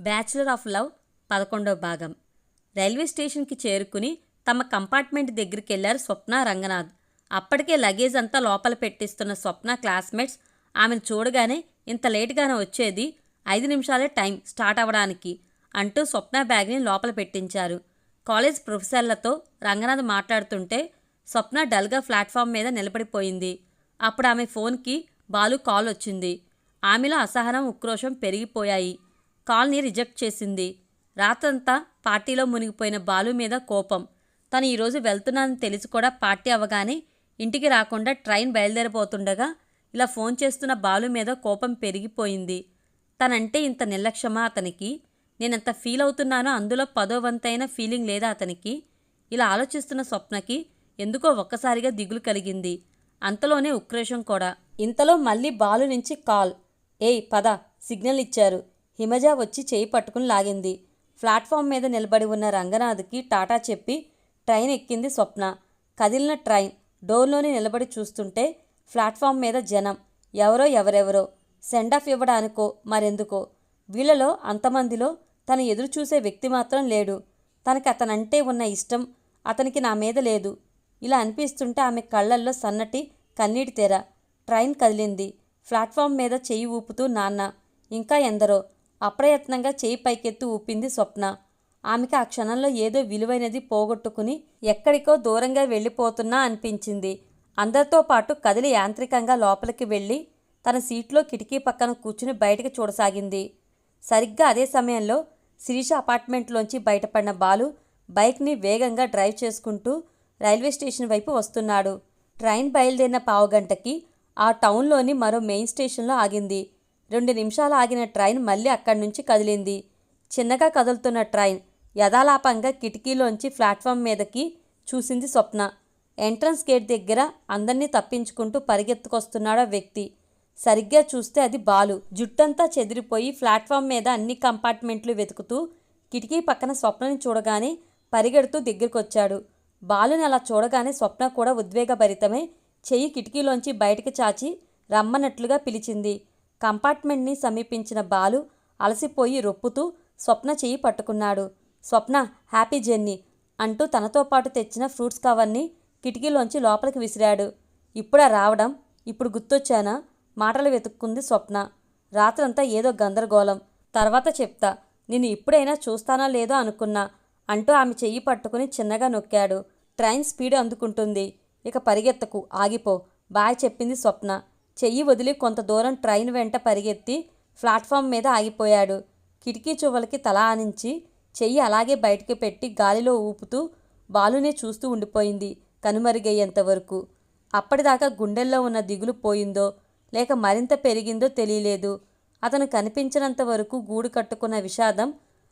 Bachelor of love పదకొండవ భాగం. Railway స్టేషన్కి చేరుకుని తమ కంపార్ట్మెంట్ దగ్గరికి వెళ్ళారు స్వప్న రంగనాథ్. అప్పటికే లగేజ్ అంతా లోపల పెట్టిస్తున్న స్వప్న క్లాస్మేట్స్ ఆమెను చూడగానే ఇంత లేటుగానే వచ్చేది ఐదు నిమిషాలే టైం స్టార్ట్ అవ్వడానికి అంటూ స్వప్న బ్యాగ్ని లోపల పెట్టించారు. కాలేజ్ ప్రొఫెసర్లతో రంగనాథ్ మాట్లాడుతుంటే స్వప్న డల్గా ప్లాట్ఫామ్ మీద నిలబడిపోయింది. అప్పుడు ఆమె ఫోన్కి బాలు కాల్ వచ్చింది. ఆమెలో అసహనం ఉక్రోషం పెరిగిపోయాయి. కాల్ని రిజెక్ట్ చేసింది. రాత్రంతా పార్టీలో మునిగిపోయిన బాలు మీద కోపం. తను ఈరోజు వెళ్తున్నానని తెలిసి కూడా పార్టీ అవ్వగానే ఇంటికి రాకుండా ట్రైన్ బయలుదేరిపోతుండగా ఇలా ఫోన్ చేస్తున్న బాలు మీద కోపం పెరిగిపోయింది. తనంటే ఇంత నిర్లక్ష్యమా అతనికి? నేనెంత ఫీల్ అవుతున్నానో అందులో పదో వంతైన ఫీలింగ్ లేదా అతనికి? ఇలా ఆలోచిస్తున్న స్వప్నకి ఎందుకో ఒక్కసారిగా దిగులు కలిగింది. అంతలోనే ఉక్రోషం కూడా. ఇంతలో మళ్ళీ బాలు నుంచి కాల్. ఏయ్ పద సిగ్నల్ ఇచ్చారు. హిమజ వచ్చి చేయి పట్టుకుని లాగింది. ప్లాట్ఫామ్ మీద నిలబడి ఉన్న రంగనాథ్కి టాటా చెప్పి ట్రైన్ ఎక్కింది స్వప్న. కదిలిన ట్రైన్. డోర్లోని నిలబడి చూస్తుంటే ప్లాట్ఫామ్ మీద జనం. ఎవరో ఎవరెవరో. సెండ్ ఆఫ్ ఇవ్వడానికో మరెందుకో. వీళ్ళలో అంతమందిలో తను ఎదురు చూసే వ్యక్తి మాత్రం లేడు. తనకి అతనంటే ఉన్న ఇష్టం అతనికి నా మీద లేదు ఇలా అనిపిస్తుంటే ఆమె కళ్ళల్లో సన్నటి కన్నీటి తెర. ట్రైన్ కదిలింది. ప్లాట్ఫామ్ మీద చెయ్యి ఊపుతూ నాన్న ఇంకా ఎందరో. అప్రయత్నంగా చేయి పైకెత్తి ఊపింది స్వప్న. ఆమెకి ఆ క్షణంలో ఏదో విలువైనది పోగొట్టుకుని ఎక్కడికో దూరంగా వెళ్ళిపోతున్నా అనిపించింది. అందరితో పాటు కదిలి యాంత్రికంగా లోపలికి వెళ్ళి తన సీట్లో కిటికీ పక్కన కూర్చుని బయటికి చూడసాగింది. సరిగ్గా అదే సమయంలో శిరీష అపార్ట్మెంట్లోంచి బయటపడిన బాలు బైక్ని వేగంగా డ్రైవ్ చేసుకుంటూ రైల్వే స్టేషన్ వైపు వస్తున్నాడు. ట్రైన్ బయలుదేరిన పావుగంటకి ఆ టౌన్లోని మరో మెయిన్ స్టేషన్లో ఆగింది. రెండు నిమిషాలు ఆగిన ట్రైన్ మళ్ళీ అక్కడి నుంచి కదిలింది. చిన్నగా కదులుతున్న ట్రైన్ యథాలాపంగా కిటికీలోంచి ప్లాట్ఫామ్ మీదకి చూసింది స్వప్న. ఎంట్రన్స్ గేట్ దగ్గర అందరినీ తప్పించుకుంటూ పరిగెత్తుకొస్తున్నాడు వ్యక్తి. సరిగ్గా చూస్తే అది బాలు. జుట్టంతా చెదిరిపోయి ప్లాట్ఫామ్ మీద అన్ని కంపార్ట్మెంట్లు వెతుకుతూ కిటికీ పక్కన స్వప్నని చూడగానే పరిగెడుతూ దగ్గరకొచ్చాడు. బాలుని అలా చూడగానే స్వప్న కూడా ఉద్వేగభరితమై చెయ్యి కిటికీలోంచి బయటకు చాచి రమ్మన్నట్లుగా పిలిచింది. కంపార్ట్మెంట్ని సమీపించిన బాలు అలసిపోయి రొప్పుతూ స్వప్న చెయ్యి పట్టుకున్నాడు. స్వప్న హ్యాపీ జర్నీ అంటూ తనతో పాటు తెచ్చిన ఫ్రూట్స్ కవర్ని కిటికీలోంచి లోపలికి విసిరాడు. ఇప్పుడా రావడం? ఇప్పుడు గుర్తొచ్చానా? మాటలు వెతుక్కుంది స్వప్న. రాత్రంతా ఏదో గందరగోళం. తర్వాత చెప్తా నేను ఇప్పుడైనా చూస్తానా లేదో అనుకున్నా అంటూ ఆమె చెయ్యి పట్టుకుని చిన్నగా నొక్కాడు. ట్రైన్ స్పీడ్ అందుకుంటుంది. ఇక పరిగెత్తకు. ఆగిపో. బాయ్ చెప్పింది స్వప్న. చెయ్యి వదిలి కొంత దూరం ట్రైన్ వెంట పరిగెత్తి ప్లాట్ఫామ్ మీద ఆగిపోయాడు. కిటికీ చువ్వలకి తల ఆనించి చెయ్యి అలాగే బయటికి పెట్టి గాలిలో ఊపుతూ బాలునే చూస్తూ ఉండిపోయింది కనుమరుగయ్యేంత వరకు. అప్పటిదాకా గుండెల్లో ఉన్న దిగులు పోయిందో లేక మరింత పెరిగిందో తెలియలేదు. అతను కనిపించినంత వరకు గూడు కట్టుకున్న విషాదం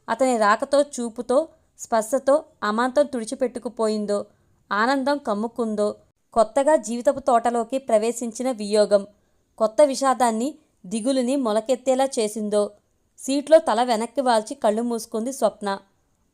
అతని రాకతో చూపుతో స్పర్శతో అమాంతం తుడిచిపెట్టుకుపోయిందో ఆనందం కమ్ముకుందో కొత్తగా జీవితపు తోటలోకి ప్రవేశించిన వియోగం. కొత్త విషాదాన్ని దిగులుని మొలకెత్తేలా చేసిందో సీట్లో తల వెనక్కి వాల్చి కళ్ళు మూసుకుంది స్వప్న.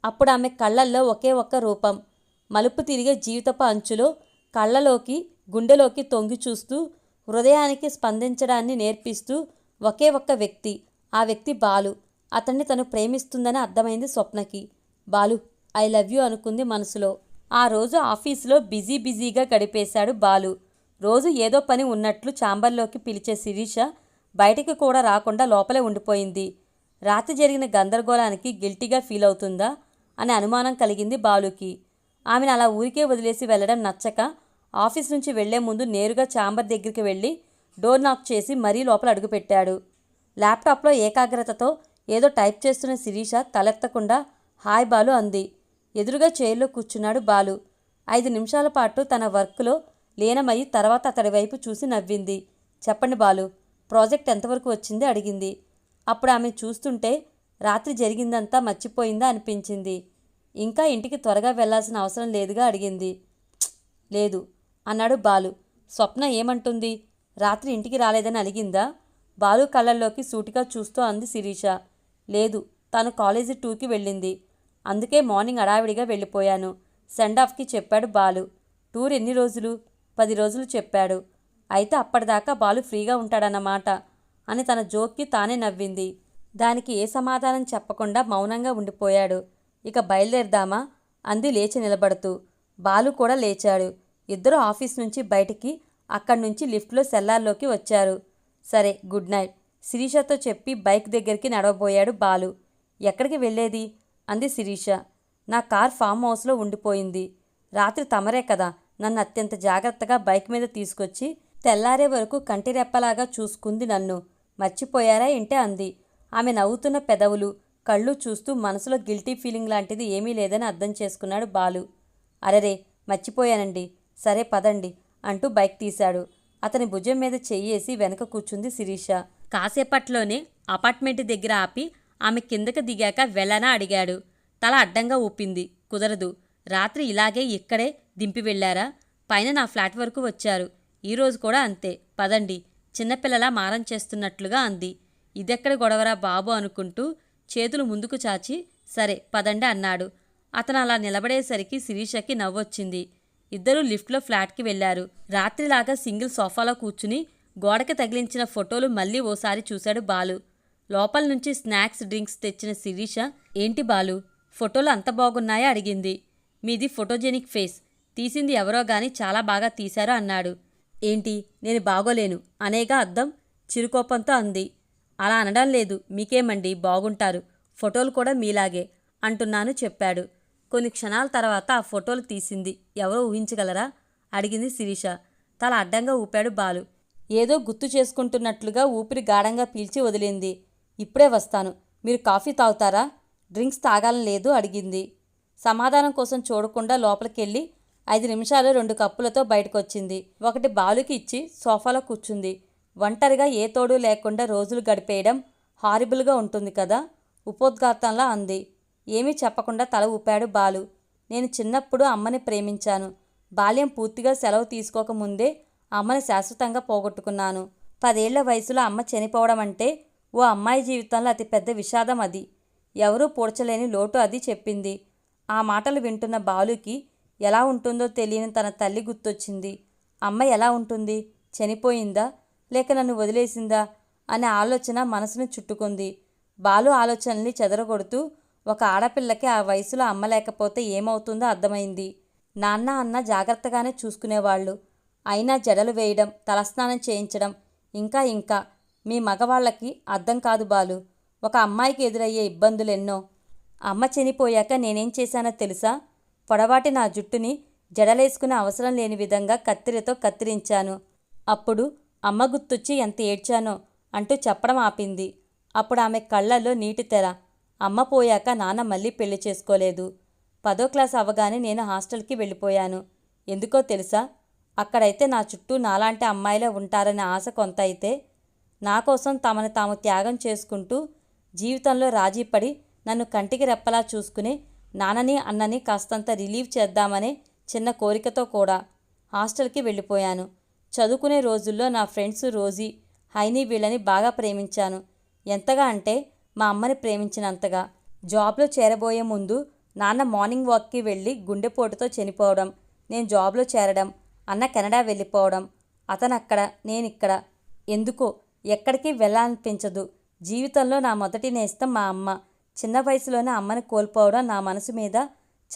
అప్పుడు ఆమె కళ్ళల్లో ఒకే ఒక్క రూపం. మలుపు తిరిగే జీవితపు అంచులో కళ్ళలోకి గుండెలోకి తొంగి చూస్తూ హృదయానికి స్పందించడాన్ని నేర్పిస్తూ ఒకే ఒక్క వ్యక్తి ఆ వ్యక్తి బాలు. అతన్ని తను ప్రేమిస్తుందని అర్థమైంది స్వప్నకి. బాలు ఐ లవ్ యూ అనుకుంది మనసులో. ఆ రోజు ఆఫీసులో బిజీ బిజీగా గడిపేశాడు బాలు. రోజు ఏదో పని ఉన్నట్లు ఛాంబర్లోకి పిలిచే శిరీష బయటికి కూడా రాకుండా లోపలే ఉండిపోయింది. రాత్రి జరిగిన గందరగోళానికి గిల్టీగా ఫీల్ అవుతుందా అనే అనుమానం కలిగింది బాలుకి. ఆమెను అలా ఊరికే వదిలేసి వెళ్ళడం నచ్చక ఆఫీస్ నుంచి వెళ్ళే ముందు నేరుగా ఛాంబర్ దగ్గరికి వెళ్ళి డోర్ నాక్ చేసి మరీ లోపల అడుగుపెట్టాడు ల్యాప్టాప్లో ఏకాగ్రతతో ఏదో టైప్ చేస్తున్న శిరీష తలెత్తకుండా హాయ్ బాలు అంది. ఎదురుగా చైర్లో కూర్చున్నాడు బాలు. ఐదు నిమిషాల పాటు తన వర్క్లో లీనమయ్యి తర్వాత అతడి వైపు చూసి నవ్వింది. చెప్పండి బాలు ప్రాజెక్ట్ ఎంతవరకు వచ్చింది అడిగింది. అప్పుడు ఆమె చూస్తుంటే రాత్రి జరిగిందంతా మర్చిపోయిందా అనిపించింది. ఇంకా ఇంటికి త్వరగా వెళ్ళాల్సిన అవసరం లేదుగా అడిగింది. లేదు అన్నాడు బాలు. స్వప్న ఏమంటుంది? రాత్రి ఇంటికి రాలేదని అలిగిందా? బాలు కళ్ళల్లోకి సూటిగా చూస్తూ అంది శిరీష. లేదు తాను కాలేజీ టూర్కి వెళ్ళింది. అందుకే మార్నింగ్ అడావిడిగా వెళ్ళిపోయాను. సెండ్ ఆఫ్కి చెప్పాడు బాలు. టూర్ ఎన్ని రోజులు? పది రోజులు చెప్పాడు. అయితే అప్పటిదాకా బాలు ఫ్రీగా ఉంటాడన్నమాట అని తన జోక్కి తానే నవ్వింది. దానికి ఏ సమాధానం చెప్పకుండా మౌనంగా ఉండిపోయాడు. ఇక బయలుదేరదామా? అంది లేచి నిలబడుతూ. బాలు కూడా లేచాడు. ఇద్దరు ఆఫీస్ నుంచి బయటికి అక్కడి నుంచి లిఫ్ట్లో సెల్లార్లోకి వచ్చారు. సరే గుడ్ నైట్. శిరీషతో చెప్పి బైక్ దగ్గరికి నడవబోయాడు బాలు. ఎక్కడికి వెళ్ళేది? అంది శిరీష. నా కార్ ఫామ్ హౌస్లో ఉండిపోయింది. రాత్రి తమరే కదా నన్ను అత్యంత జాగ్రత్తగా బైక్ మీద తీసుకొచ్చి తెల్లారే వరకు కంటిరెప్పలాగా చూసుకుంది నన్ను. మర్చిపోయారా ఏంటే అంది. ఆమె నవ్వుతున్న పెదవులు కళ్ళు చూస్తూ మనసులో గిల్టీ ఫీలింగ్ లాంటిది ఏమీ లేదని అర్థం చేసుకున్నాడు బాలు. అరెరే మర్చిపోయానండి. సరే పదండి అంటూ బైక్ తీశాడు. అతని భుజం మీద చెయ్యేసి వెనక కూర్చుంది శిరీష. కాసేపట్లోనే అపార్ట్మెంట్ దగ్గర ఆపి ఆమె కిందకి దిగాక వెళ్ళనా అడిగాడు. తల అడ్డంగా ఊపింది. కుదరదు. రాత్రి ఇలాగే ఇక్కడే దింపి వెళ్ళారా? పైన నా ఫ్లాట్ వరకు వచ్చారు. ఈరోజు కూడా అంతే. పదండి. చిన్నపిల్లలా మారం చేస్తున్నట్లుగా అంది. ఇదెక్కడ గొడవరా బాబు అనుకుంటూ చేతులు ముందుకు చాచి సరే పదండి అన్నాడు. అతను అలా నిలబడేసరికి శిరీషకి నవ్వొచ్చింది. ఇద్దరూ లిఫ్ట్లో ఫ్లాట్కి వెళ్ళారు రాత్రిలాగా సింగిల్ సోఫాలో కూర్చుని గోడకి తగిలించిన ఫోటోలు మళ్ళీ ఓసారి చూశాడు బాలు. లోపల నుంచి స్నాక్స్ డ్రింక్స్ తెచ్చిన శిరీష ఏంటి బాలు ఫోటోలు అంత బాగున్నాయా? అడిగింది. మీది ఫోటోజెనిక్ ఫేస్. తీసింది ఎవరో గాని చాలా బాగా తీశారు? అన్నాడు. ఏంటి? నేను బాగోలేను. అనేగా అద్దం? చిరుకోపంతో అంది. అలా అనడం లేదు. మీకేమండి? బాగుంటారు. ఫోటోలు కూడా మీలాగే అంటున్నాను చెప్పాడు. కొన్ని క్షణాల తర్వాత ఆ ఫోటోలు తీసింది ఎవరో ఊహించగలరా? అడిగింది శిరీష. తల అడ్డంగా ఊపాడు బాలు. ఏదో గుర్తు చేసుకుంటున్నట్లుగా ఊపిరి గాఢంగా పీల్చి వదిలింది. ఇప్పుడే వస్తాను. మీరు కాఫీ తాగుతారా? డ్రింక్స్ తాగాలని లేదు అడిగింది. సమాధానం కోసం చూడకుండా లోపలికెళ్ళి ఐదు నిమిషాలు రెండు కప్పులతో బయటకొచ్చింది. ఒకటి బాలుకి ఇచ్చి సోఫాలో కూర్చుంది. ఒంటరిగా ఏ తోడు లేకుండా రోజులు గడిపేయడం హారిబుల్గా ఉంటుంది కదా? ఉపోద్ఘాతంలా అంది. ఏమీ చెప్పకుండా తల ఊపాడు బాలు. నేను చిన్నప్పుడు అమ్మని ప్రేమించాను. బాల్యం పూర్తిగా సెలవు తీసుకోకముందే అమ్మని శాశ్వతంగా పోగొట్టుకున్నాను. పదేళ్ళ వయసులో అమ్మ చనిపోవడం అంటే ఓ అమ్మాయి జీవితంలో అతిపెద్ద విషాదం అది. ఎవరూ పూడ్చలేని లోటు అది చెప్పింది. ఆ మాటలు వింటున్న బాలుకి ఎలా ఉంటుందో తెలియని తన తల్లి గుర్తొచ్చింది. అమ్మ ఎలా ఉంటుంది? చనిపోయిందా? లేక నన్ను వదిలేసిందా? అనే ఆలోచన మనసును చుట్టుకుంది. బాలు ఆలోచనల్ని చెదరగొడుతూ ఒక ఆడపిల్లకి ఆ వయసులో అమ్మ లేకపోతే ఏమవుతుందో అర్థమైంది. నాన్న అన్న జాగ్రత్తగానే చూసుకునేవాళ్ళు. అయినా జడలు వేయడం తలస్నానం చేయించడం ఇంకా ఇంకా మీ మగవాళ్ళకి అర్థం కాదు బాలు. ఒక అమ్మాయికి ఎదురయ్యే ఇబ్బందులెన్నో. అమ్మ చనిపోయాక నేనేం చేశానో తెలుసా? పొడవాటి నా జుట్టుని జడలేసుకునే అవసరం లేని విధంగా కత్తిరితో కత్తిరించాను. అప్పుడు అమ్మ గుర్తొచ్చి ఎంత ఏడ్చానో అంటూ చెప్పడం ఆపింది. అప్పుడు ఆమె కళ్ళల్లో నీటి తెర. అమ్మ పోయాక నాన్న మళ్ళీ పెళ్ళి చేసుకోలేదు. పదో క్లాస్ అవ్వగానే నేను హాస్టల్కి వెళ్ళిపోయాను. ఎందుకో తెలుసా? అక్కడైతే నా చుట్టూ నాలాంటి అమ్మాయిలే ఉంటారనే ఆశ కొంత అయితే నా కోసం తమను తాము త్యాగం చేసుకుంటూ జీవితంలో రాజీపడి నన్ను కంటికి రెప్పలా చూసుకుని నాన్నని అన్నని కాస్తంత రిలీవ్ చేద్దామనే చిన్న కోరికతో కూడా హాస్టల్కి వెళ్ళిపోయాను. చదువుకునే రోజుల్లో నా ఫ్రెండ్స్ రోజీ హైనీ వీళ్ళని బాగా ప్రేమించాను. ఎంతగా అంటే మా అమ్మని ప్రేమించినంతగా. జాబ్లో చేరబోయే ముందు నాన్న మార్నింగ్ వాక్కి వెళ్ళి గుండెపోటుతో చనిపోవడం నేను జాబ్లో చేరడం అన్న కెనడా వెళ్ళిపోవడం అతనక్కడ నేనిక్కడ ఎందుకో ఎక్కడికి వెళ్ళాలనిపించదు జీవితంలో నా మొదటి నేస్తం మా అమ్మ. చిన్న వయసులోనే అమ్మని కోల్పోవడం నా మనసు మీద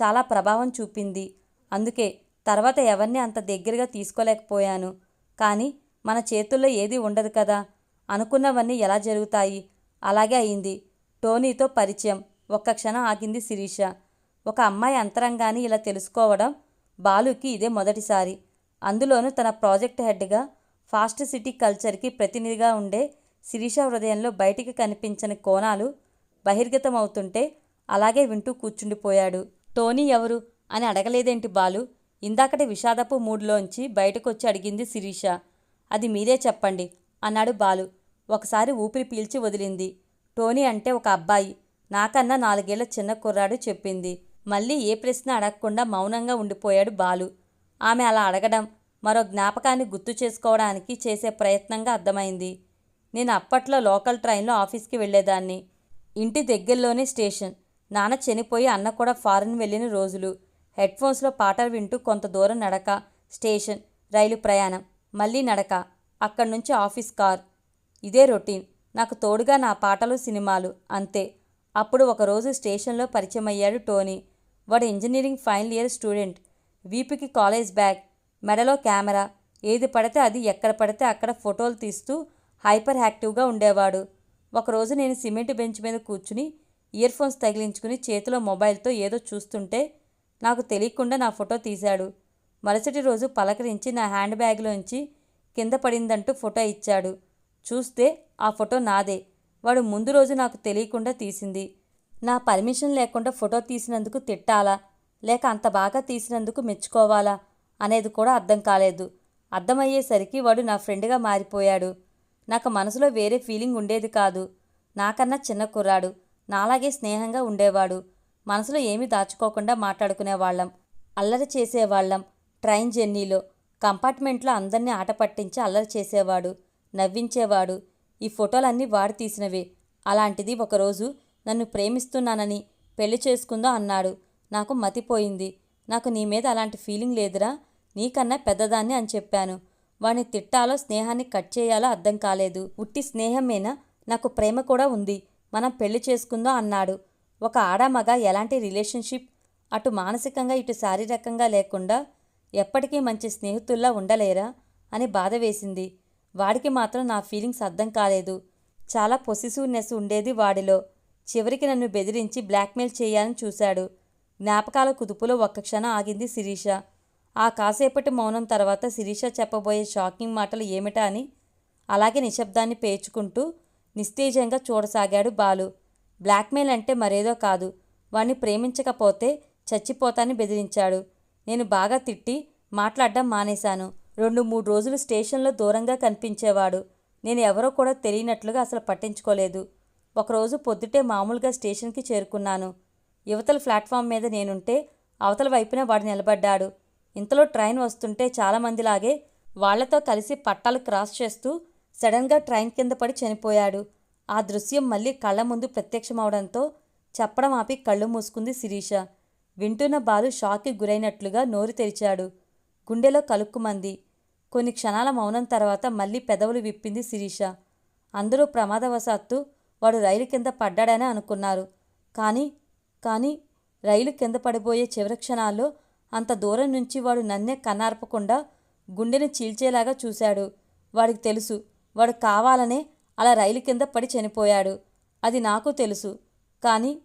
చాలా ప్రభావం చూపింది. అందుకే తర్వాత ఎవరిని అంత దగ్గరగా తీసుకోలేకపోయాను. కానీ మన చేతుల్లో ఏది ఉండదు కదా. అనుకున్నవన్నీ ఎలా జరుగుతాయి? అలాగే అయింది. టోనీతో పరిచయం. ఒక్క క్షణం ఆగింది శిరీష. ఒక అమ్మాయి అంతరంగాన్ని ఇలా తెలుసుకోవడం బాలుకి ఇదే మొదటిసారి. అందులోనూ తన ప్రాజెక్ట్ హెడ్గా ఫాస్ట్ సిటీ కల్చర్కి ప్రతినిధిగా ఉండే శిరీష హృదయంలో బయటికి కనిపించని కోణాలు బహిర్గతమవుతుంటే అలాగే వింటూ కూర్చుండిపోయాడు. టోనీ ఎవరు అని అడగలేదేంటి బాలు? ఇందాకటి విషాదపు మూడ్లోంచి బయటకొచ్చి అడిగింది శిరీష. అది మీరే చెప్పండి అన్నాడు బాలు. ఒకసారి ఊపిరి పీల్చి వదిలింది. టోనీ అంటే ఒక అబ్బాయి. నాకన్నా నాలుగేళ్ళ చిన్న కుర్రాడు చెప్పింది. మళ్ళీ ఏ ప్రశ్న అడగకుండా మౌనంగా ఉండిపోయాడు బాలు. ఆమె అలా అడగడం మరో జ్ఞాపకాన్ని గుర్తు చేసుకోవడానికి చేసే ప్రయత్నంగా అర్థమైంది. నేను అప్పట్లో లోకల్ ట్రైన్లో ఆఫీస్కి వెళ్ళేదాన్ని. ఇంటి దగ్గరలోనే స్టేషన్. నాన్న చనిపోయి అన్న కూడా ఫారెన్ వెళ్ళిన రోజులు. హెడ్ ఫోన్స్లో పాటలు వింటూ కొంత దూరం నడక స్టేషన్ రైలు ప్రయాణం మళ్ళీ నడక అక్కడి నుంచి ఆఫీస్ కార్. ఇదే రొటీన్. నాకు తోడుగా నా పాటలు సినిమాలు అంతే. అప్పుడు ఒకరోజు స్టేషన్లో పరిచయం అయ్యాడు టోనీ. వాడు ఇంజనీరింగ్ ఫైనల్ ఇయర్ స్టూడెంట్. వీపుకి కాలేజ్ బ్యాగ్. మెడలో కెమెరా. ఏది పడితే అది ఎక్కడ పడితే అక్కడ ఫోటోలు తీస్తూ హైపర్ యాక్టివ్గా ఉండేవాడు. ఒకరోజు నేను సిమెంట్ బెంచ్ మీద కూర్చుని ఇయర్ ఫోన్స్ తగిలించుకుని చేతిలో మొబైల్తో ఏదో చూస్తుంటే నాకు తెలియకుండా నా ఫోటో తీశాడు. మరుసటి రోజు పలకరించి నా హ్యాండ్ బ్యాగ్లోంచి కింద పడిందంటూ ఫోటో ఇచ్చాడు. చూస్తే ఆ ఫోటో నాదే. వాడు ముందు రోజు నాకు తెలియకుండా తీసింది. నా పర్మిషన్ లేకుండా ఫోటో తీసినందుకు తిట్టాలా? లేక అంత బాగా తీసినందుకు మెచ్చుకోవాలా? అనేది కూడా అర్థం కాలేదు. అర్థమయ్యేసరికి వాడు నా ఫ్రెండ్గా మారిపోయాడు. నాకు మనసులో వేరే ఫీలింగ్ ఉండేది కాదు. నాకన్నా చిన్న కుర్రాడు. నాలాగే స్నేహంగా ఉండేవాడు. మనసులో ఏమీ దాచుకోకుండా మాట్లాడుకునేవాళ్ళం. అల్లరి చేసేవాళ్ళం. ట్రైన్ జర్నీలో కంపార్ట్మెంట్లో అందరినీ ఆట పట్టించి అల్లరి చేసేవాడు. నవ్వించేవాడు. ఈ ఫోటోలన్నీ వాడు తీసినవే. అలాంటిది ఒకరోజు నన్ను ప్రేమిస్తున్నానని పెళ్ళి చేసుకుందో అన్నాడు. నాకు మతిపోయింది. నాకు నీ మీద అలాంటి ఫీలింగ్ లేదురా. నీకన్నా పెద్దదాన్ని అని చెప్పాను. వాణ్ణి తిట్టాలో స్నేహాన్ని కట్ చేయాలో అర్థం కాలేదు. ఉట్టి స్నేహమేనా? నాకు ప్రేమ కూడా ఉంది. మనం పెళ్ళి చేసుకుందో అన్నాడు. ఒక ఆడమగ ఎలాంటి రిలేషన్షిప్? అటు మానసికంగా ఇటు శారీరకంగా లేకుండా ఎప్పటికీ మంచి స్నేహితుల్లా ఉండలేరా? అని బాధ వేసింది. వాడికి మాత్రం నా ఫీలింగ్స్ అర్థం కాలేదు. చాలా పొసిసివ్నెస్ ఉండేది వాడిలో. చివరికి నన్ను బెదిరించి బ్లాక్మెయిల్ చేయాలని చూశాడు. జ్ఞాపకాల కుదుపులో ఒక్క క్షణం ఆగింది శిరీష. ఆ కాసేపటి మౌనం తర్వాత శిరీష చెప్పబోయే షాకింగ్ మాటలు ఏమిటా అని అలాగే నిశ్శబ్దాన్ని పేర్చుకుంటూ నిస్తేజంగా చూడసాగాడు బాలు. బ్లాక్మెయిల్ అంటే మరేదో కాదు. వాణ్ణి ప్రేమించకపోతే చచ్చిపోతానని బెదిరించాడు. నేను బాగా తిట్టి మాట్లాడడం మానేశాను. రెండు మూడు రోజులు స్టేషన్లో దూరంగా కనిపించేవాడు. నేను ఎవరో కూడా తెలియనట్లుగా అసలు పట్టించుకోలేదు. ఒకరోజు పొద్దుటే మామూలుగా స్టేషన్కి చేరుకున్నాను. యువతల ప్లాట్ఫామ్ మీద నేనుంటే అవతల వైపున వాడు నిలబడ్డాడు. ఇంతలో ట్రైన్ వస్తుంటే చాలామందిలాగే వాళ్ళతో కలిసి పట్టాలు క్రాస్ చేస్తూ సడన్గా ట్రైన్ కింద పడి చనిపోయాడు. ఆ దృశ్యం మళ్ళీ కళ్ళ ముందు ప్రత్యక్షమవడంతో చెప్పడం ఆపి కళ్ళు మూసుకుంది శిరీష. వింటున్న బాలు షాక్కి గురైనట్లుగా నోరు తెరిచాడు. గుండెలో కలుక్కుమంది కొన్ని క్షణాల మౌనం తర్వాత మళ్ళీ పెదవులు విప్పింది శిరీష. అందరూ ప్రమాదవశాత్తు వాడు రైలు కింద పడ్డాడని అనుకున్నారు. కానీ కానీ రైలు కింద పడిపోయే చివరి క్షణాల్లో అంత దూరం నుంచి వాడు నన్నే కన్నార్పకుండా గుండెని చీల్చేలాగా చూశాడు. వాడికి తెలుసు వాడు కావాలనే అలా రైలు కింద పడి చనిపోయాడు. అది నాకు తెలుసు. కానీ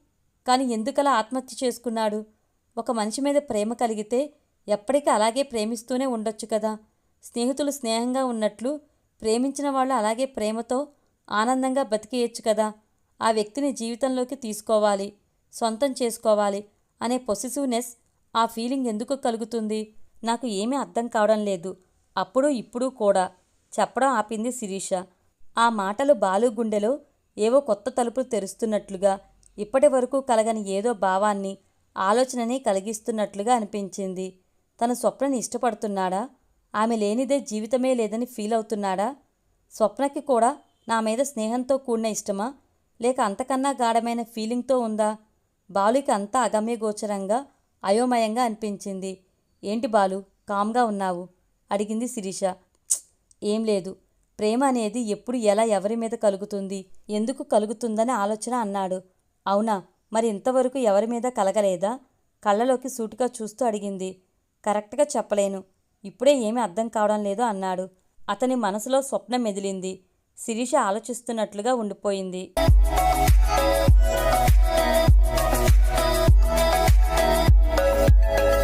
కానీ ఎందుకలా ఆత్మహత్య చేసుకున్నాడు? ఒక మనిషి మీద ప్రేమ కలిగితే ఎప్పటికీ అలాగే ప్రేమిస్తూనే ఉండొచ్చు కదా. స్నేహితులు స్నేహంగా ఉన్నట్లు ప్రేమించిన వాళ్ళు అలాగే ప్రేమతో ఆనందంగా బతికేయచ్చు కదా. ఆ వ్యక్తిని జీవితంలోకి తీసుకోవాలి. సొంతం చేసుకోవాలి అనే పొసిసివ్నెస్ ఆ ఫీలింగ్ ఎందుకు కలుగుతుంది? నాకు ఏమీ అర్థం కావడం లేదు. అప్పుడు ఇప్పుడు కూడా. చెప్పడం ఆపింది శిరీష. ఆ మాటలు బాలు గుండెలో ఏవో కొత్త తలుపులు తెరుస్తున్నట్లుగా ఇప్పటి వరకు కలగని ఏదో భావాన్ని ఆలోచనని కలిగిస్తున్నట్లుగా అనిపించింది. తన స్వప్నని ఇష్టపడుతున్నాడా? ఆమె లేనిదే జీవితమే లేదని ఫీల్ అవుతున్నాడా? స్వప్నకి కూడా నా మీద స్నేహంతో కూడిన ఇష్టమా? లేక అంతకన్నా గాఢమైన ఫీలింగ్తో ఉందా? బాలుకి అంతా అగమ్యగోచరంగా అయోమయంగా అనిపించింది. ఏంటి బాలు కామ్గా ఉన్నావు? అడిగింది శిరీష. ఏం లేదు. ప్రేమ అనేది ఎప్పుడు ఎలా ఎవరి మీద కలుగుతుంది ఎందుకు కలుగుతుందని ఆలోచన అన్నాడు. అవునా మరి ఇంతవరకు ఎవరి మీద కలగలేదా? కళ్ళలోకి సూటిగా చూస్తూ అడిగింది. కరెక్ట్గా చెప్పలేను. ఇప్పుడే ఏమీ అర్థం కావడం లేదు అన్నాడు. అతని మనసులో స్వప్నం మెదిలింది. శిరీష ఆలోచిస్తున్నట్లుగా ఉండిపోయింది.